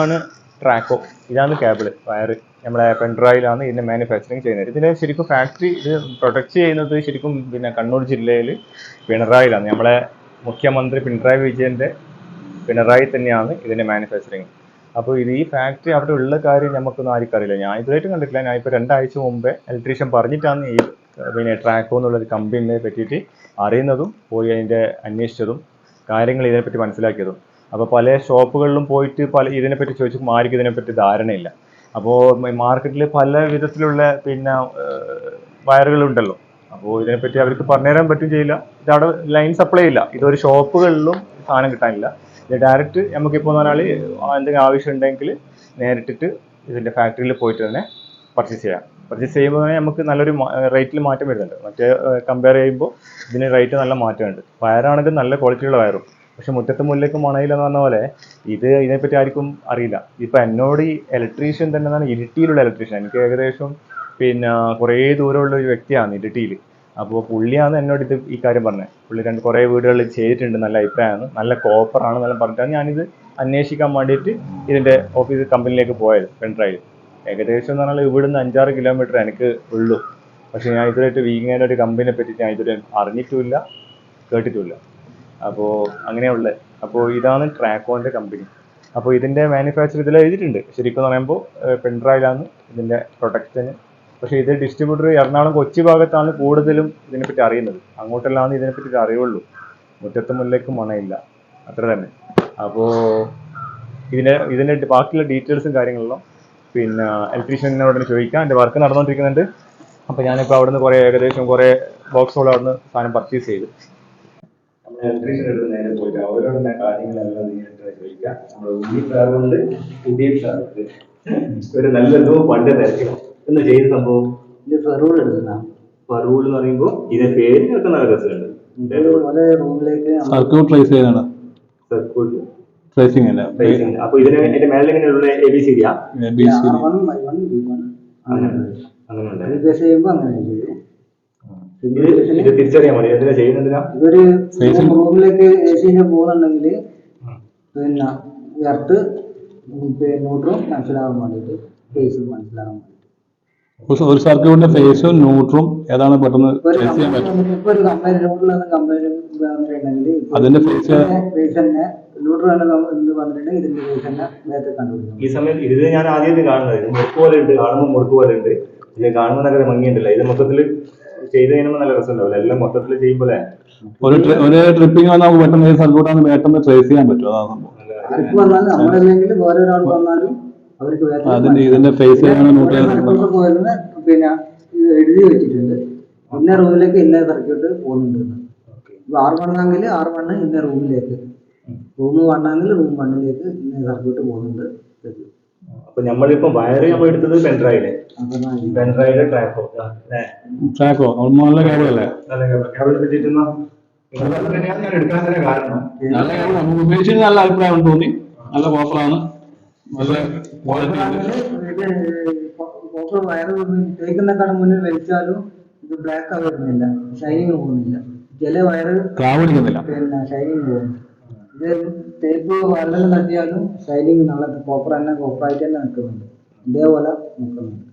ആണ് ട്രാക്കോ ഇതാണ് കേബിൾ വയറ് നമ്മളെ പെൻഡ്രൈവിലാണ് ഇതിന്റെ മാനുഫാക്ചറിങ് ചെയ്യുന്നത്. ഇതിന്റെ ശരിക്കും ഫാക്ടറി ഇത് പ്രൊട്ടക്ട് ചെയ്യുന്നത് ശരിക്കും പിന്നെ കണ്ണൂർ ജില്ലയിൽ പിണറായിലാണ് നമ്മളെ മുഖ്യമന്ത്രി പിണറായി വിജയന്റെ പിണറായി തന്നെയാണ് ഇതിന്റെ മാനുഫാക്ചറിങ് അപ്പോൾ ഇത് ഈ ഫാക്ടറി അവിടെ ഉള്ള കാര്യം നമുക്കൊന്നും ആർക്കും അറിയില്ല. ഞാൻ ഇതുവായിട്ടും കണ്ടിട്ടില്ല. ഞാൻ ഇപ്പോൾ രണ്ടാഴ്ച മുമ്പേ ഇലക്ട്രീഷ്യൻ പറഞ്ഞിട്ടാണ് ഈ പിന്നെ ട്രാക്കോ എന്നുള്ളൊരു കമ്പനിയെ പറ്റിയിട്ട് അറിയുന്നതും പോയി അതിന്റെ അന്വേഷിച്ചതും കാര്യങ്ങൾ ഇതിനെപ്പറ്റി മനസ്സിലാക്കിയതും. അപ്പോൾ പല ഷോപ്പുകളിലും പോയിട്ട് പല ഇതിനെപ്പറ്റി ചോദിച്ചപ്പോൾ ആർക്കും ഇതിനെപ്പറ്റി ധാരണയില്ല. അപ്പോൾ മാർക്കറ്റിൽ പല വിധത്തിലുള്ള പിന്നെ വയറുകളുണ്ടല്ലോ അപ്പോൾ ഇതിനെപ്പറ്റി അവർക്ക് പറഞ്ഞുതരാൻ പറ്റും ചെയ്യില്ല. ഇത് അവിടെ ലൈൻ സപ്ലൈ ഇല്ല. ഇതൊരു ഷോപ്പുകളിലും സാധനം കിട്ടാനില്ല. ഇത് ഡയറക്റ്റ് നമുക്കിപ്പോൾ പറഞ്ഞാൽ എന്തെങ്കിലും ആവശ്യം ഉണ്ടെങ്കിൽ നേരിട്ടിട്ട് ഇതിന്റെ ഫാക്ടറിയിൽ പോയിട്ട് തന്നെ പർച്ചേസ് ചെയ്യാം. പർച്ചേസ് ചെയ്യുമ്പോൾ തന്നെ നമുക്ക് നല്ലൊരു റേറ്റിൽ മാറ്റം വരുന്നുണ്ട്. മറ്റേ കമ്പയർ ചെയ്യുമ്പോൾ ഇതിന് റേറ്റ് നല്ല മാറ്റമുണ്ട്. വയറാണെങ്കിൽ നല്ല ക്വാളിറ്റിയുള്ള വയറും പക്ഷെ മുറ്റത്ത് മുല്ലയ്ക്ക് മണയില്ലെന്ന് പറഞ്ഞ പോലെ ഇത് ഇതിനെപ്പറ്റി ആർക്കും അറിയില്ല. ഇപ്പം എന്നോട് ഈ ഇലക്ട്രീഷ്യൻ തന്നെ എന്നാണ് ഇരിട്ടിയിലുള്ള ഇലക്ട്രീഷ്യൻ എനിക്ക് ഏകദേശം പിന്നെ കുറേ ദൂരമുള്ള ഒരു വ്യക്തിയാണ് ഇരിട്ടിയിൽ അപ്പോൾ പുള്ളിയാണ് എന്നോട് ഇത് ഈ കാര്യം പറഞ്ഞത്. പുള്ളി രണ്ട് കുറേ വീടുകളിൽ ചെയ്തിട്ടുണ്ട് നല്ല അഭിപ്രായമാണ് നല്ല കോപ്പർ ആണ് എന്നെല്ലാം പറഞ്ഞിട്ടാണ് ഞാനിത് അന്വേഷിക്കാൻ വേണ്ടിയിട്ട് ഇതിന്റെ ഓഫീസ് കമ്പനിയിലേക്ക് പോയത് പെൺഡ്രൈവ് ഏകദേശം എന്ന് പറഞ്ഞാൽ ഇവിടുന്ന് അഞ്ചാറ് കിലോമീറ്റർ എനിക്ക് ഉള്ളൂ. പക്ഷേ ഞാൻ ഇതുവരെയായിട്ട് വീങ്ങാനൊരു ഒരു കമ്പനിയെ പറ്റി ഞാൻ ഇതുവരെ അറിഞ്ഞിട്ടുമില്ല കേട്ടിട്ടുമില്ല. അപ്പോൾ അങ്ങനെയുള്ള അപ്പോൾ ഇതാണ് ട്രാക്കോന്റെ കമ്പനി അപ്പോൾ ഇതിന്റെ മാനുഫാക്ചർ ഇതിൽ എഴുതിയിട്ടുണ്ട്. ശരിക്കും പറയുമ്പോൾ പെൺഡ്രൈവിലാണ് ഇതിന്റെ പ്രൊഡക്റ്റിന് പക്ഷേ ഇത് ഡിസ്ട്രിബ്യൂട്ടർ എറണാകുളം കൊച്ചി ഭാഗത്താണ് കൂടുതലും ഇതിനെപ്പറ്റി അറിയുന്നത്. അങ്ങോട്ടെല്ലാം ഇതിനെപ്പറ്റി അറിയുള്ളൂ. മുറ്റത്ത് മുല്ലേക്ക് മണയില്ല. അത്ര തന്നെ. അപ്പോൾ ഇതിന്റെ ഇതിന്റെ ബാക്കിയുള്ള ഡീറ്റെയിൽസും കാര്യങ്ങളെല്ലാം പിന്നെ ഇലക്ട്രീഷ്യനോട് ചോദിക്കാം. എന്റെ വർക്ക് നടന്നുകൊണ്ടിരിക്കുന്നുണ്ട് അപ്പോൾ ഞാനിപ്പോൾ അവിടുന്ന് കുറേ ഏകദേശം കുറേ ബോക്സുകൾ അവിടുന്ന് സാധനം പർച്ചേസ് ചെയ്തു. നമ്മൾ ഇലക്ട്രീഷ്യൻ എടുത്ത് നേരെ പോയിട്ട് അവരോട് കാര്യങ്ങളെല്ലാം നേരിട്ട് ചോദിക്കാം. നമ്മൾ ഉണ്ണി സാറുണ്ട് ഉദീപ് സാറുണ്ട് ഒരു നല്ല എന്തോ പണ്ട് തിരക്കണം എന്ന് ചെയ്ത സംഭവം? ഇത് ഫെറൂൾ എടുക്കുന്ന. ഫറൂൾ എന്ന് പറയുമ്പോൾ ഇതിന്റെ പേര് നല്ല രസമുണ്ട്. റൂമിലേക്ക് സർക്യൂട്ട് ട്രേസ് ചെയ്യാനാണ് സർക്യൂട്ട് ട്രേസിംഗ് അല്ല. അപ്പൊ ഇതിന് എന്റെ മേലെ എങ്ങനെയുള്ള എ ബി സി ഡിയാ? അങ്ങനെ അങ്ങനെ അങ്ങനെ ഇത് ഇത് തിരിച്ചറിയാൻ മതി. എന്തിനാ ചെയ്യുന്നതിനാ ഇതൊരു റൂമിലേക്ക് എ സിന്റെ പോകുന്നുണ്ടെങ്കിൽ പിന്നെ എർത്ത് ന്യൂട്രും മനസ്സിലാകാൻ വേണ്ടിയിട്ട് ഫേസും വേണ്ടിയിട്ട്. ഒരു സർക്യൂട്ടിന്റെ ഫേസും ന്യൂട്രും ഏതാണ് പെട്ടെന്ന് ഇപ്പൊ ഒരു ന്യൂട്രലാണ് വന്നിട്ടുണ്ടെങ്കിൽ അതിന്റെ ഫേസ് തന്നെ ഈ സമയത്ത് ഇത് ഞാൻ ആദ്യമായിട്ട് കാണുന്നത്. മുറുക്ക് പോലെ ഉണ്ട് കാണുമ്പോൾ മുറുക്ക് പോലെ ഉണ്ട്. ഇത് കാണുമ്പോൾ നല്ല ഭംഗിയുണ്ടല്ലോ? ഇത് മൊത്തത്തിൽ ചെയ്ത് കഴിയുമ്പോൾ നല്ല രസമുണ്ടാവില്ല എല്ലാം മൊത്തത്തിൽ ചെയ്യുമ്പോൾ ഒരു ഒരു ട്രിപ്പിംഗ് വന്നാൽ നമുക്ക് പെട്ടെന്ന് ഏത് സർക്യൂട്ടാണ് പെട്ടെന്ന് ട്രേസ് ചെയ്യാൻ പറ്റും. അതാണ് സംഭവം. ആർക്ക് വന്നാലും നമ്മളല്ലെങ്കിൽ വേറെ വന്നാലും അവർക്ക് വേഗം അതിന്റെ ഇതിന്റെ ഫേസ് സർക്യൂട്ട് പിന്നെ എഴുതി വെച്ചിട്ടുണ്ട്. ഇന്ന റൂമിലേക്ക് ഇന്ന സർക്യൂട്ട് പോകുന്നുണ്ട്. ഇപ്പൊ ആർ വണ്ണാങ്കിൽ ആർ വണ്ണ് ഇന്ന റൂമിലേക്ക്. റൂം വണ്ണാങ്കിൽ റൂം വണ്ണിലേക്ക് ഇന്ന സർക്യൂട്ട് പോകുന്നുണ്ട്. അപ്പൊ നമ്മളിപ്പോ വയറ് നമ്മൾ എടുത്തത് പെൻഡ്രൈവിൽ പെൻഡ്രൈവിൽ ട്രാക്കോ അല്ലേ? ട്രാക്കോ നല്ല കാര്യമല്ലേ നല്ല കേബിൾ പറ്റിയിട്ടുന്ന തന്നെയാണ് ഞാൻ എടുക്കാൻ കാരണം. നല്ല കാര്യം ഉപയോഗിച്ചത് നല്ല അഭിപ്രായം തോന്നി. നല്ല ഓഫറാണ് നല്ല വയറ് കേൾക്കുന്നേക്കാളും മുന്നിൽ വലിച്ചാലും ഇത് ബ്ലാക്ക് ആവുന്നില്ല ഷൈനിങ് പോകുന്നില്ല. ചില വയറ് പിന്നെ ഷൈനിങ് പോകും ഇത് തേപ്പ് വയറിൽ തട്ടിയാലും ഷൈനിങ് നല്ല കോപ്പർ തന്നെ കോപ്പറായിട്ട് തന്നെ നിൽക്കുന്നുണ്ട്. ഇതേപോലെ നിൽക്കുന്നുണ്ട്.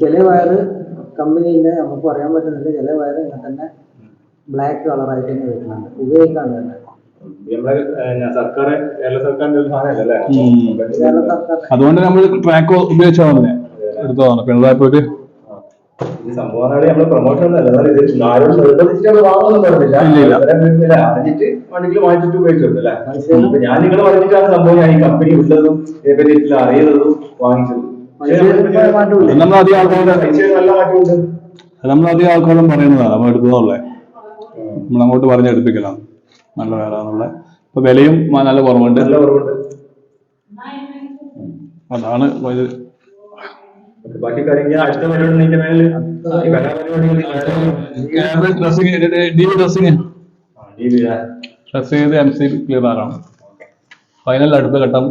ചില വയറ് കമ്പനീന്റെ നമുക്ക് പറയാൻ പറ്റുന്നില്ല. ചില വയറ് ഇങ്ങനെ തന്നെ ബ്ലാക്ക് കളറായിട്ട് തന്നെ വരുന്നുണ്ട്. ഉപയോഗിക്കാൻ തന്നെ. അതുകൊണ്ട് നമ്മൾ ട്രാക്ക് ഉപയോഗിച്ചാൽ പിണറായി പോയിട്ട് ഇത് നമ്മൾ പ്രൊമോഷൻ ഒന്നല്ല അതായത് ഇത് ആരോട് നിർബന്ധിച്ചിട്ട് നമ്മൾ വാങ്ങുമെന്ന് പറഞ്ഞില്ല. ഇല്ല, ഇല്ല. അവരെ വീട്ടിൽ അറിഞ്ഞിട്ട് വണ്ടിയിൽ വാങ്ങിച്ചിട്ട് ഉപയോഗിച്ചു അല്ലേ? ഞാൻ നിങ്ങൾ പറഞ്ഞിട്ടാണ് സംഭവം ഞാൻ ഈ കമ്പനി ഉള്ളതും അറിയുന്നതും വാങ്ങിച്ചത്. അധികം ആൾക്കാരും പറയുന്നതാണ് നമ്മൾ എടുക്കുന്നതല്ലേ? നമ്മൾ അങ്ങോട്ട് പറഞ്ഞെടുപ്പിക്കണം നല്ല വേറെ ഇപ്പൊ വിലയും നല്ല കുറവുണ്ട്. അതാണ് ബാക്കി കാര്യങ്ങൾ ഞാൻ അടുത്ത പരിപാടി നിന്റെ മേലെ. ഡ്രസ് ചെയ്ത് എം സി ക്ലിയർ ഫൈനൽ അടുത്ത ഘട്ടം.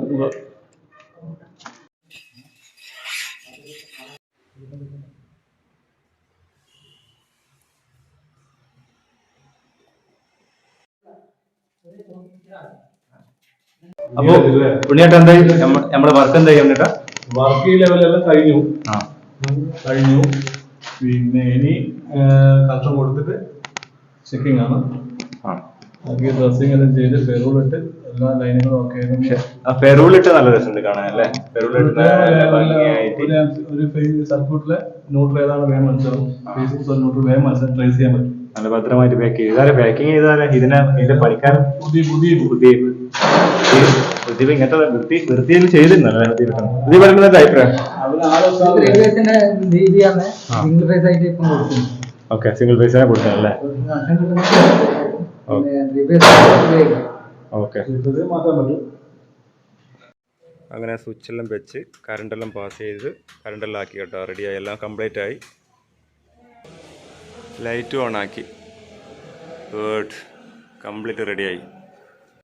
അപ്പൊ ഉണ്ണിയേട്ട എന്തായി? നമ്മുടെ വർക്ക് എന്തായി ഉണ്ണിയേട്ടാ? വർക്ക് ലെവലെല്ലാം കഴിഞ്ഞു. കഴിഞ്ഞു. പിന്നെ ഇനി കഷ്ടം കൊടുത്തിട്ട് ചെക്കിംഗ് ആണ്. ബാക്കി ഡ്രസ്സിംഗ് എല്ലാം ചെയ്ത് പെറൂൾ ഇട്ട് എല്ലാ ലൈനുകളും ഒക്കെ പെരൂൾ ഇട്ട് നല്ല രസമുണ്ട് കാണാൻ അല്ലേ? നല്ല ഒരു- സർക്യൂട്ടിലെ ന്യൂട്രൽ ഏതാണ് വേഗം മനസ്സിലാവും. ഫേസ്ബുക്ക് ന്യൂട്രൽ വേഗം മനസ്സിലാവും. ട്രേസ് ചെയ്യാൻ പറ്റും. നല്ല ഭദ്രമായിട്ട് പാക്ക് ചെയ്ത്. ഇതാരെ പാക്കിങ് ചെയ്താലേ ഇതിനെ ഇതിന്റെ പണിക്കാരൻ? പുതിയ പുതിയ. പുതിയ. പുതിയ ഇങ്ങനത്തെ വൃത്തി വൃത്തിയിൽ ചെയ്തിരുന്നല്ലോ ഇത് പറയുന്നത് അഭിപ്രായം? ഓക്കെ സിംഗിൾ പൈസ കൊടുക്കാനല്ലേ പിന്നെ ത്രീ ഫേസ് ഉപയോഗിക്കാം ഓക്കെ. അങ്ങനെ സ്വിച്ചെല്ലാം വെച്ച് കറണ്ടെല്ലാം പാസ് ചെയ്ത് കറണ്ടെല്ലാം ആക്കി കേട്ടോ. റെഡിയായി എല്ലാം കംപ്ലീറ്റ് ആയി. ലൈറ്റ് ഓൺ ആക്കി. ഗുഡ് കംപ്ലീറ്റ് റെഡിയായി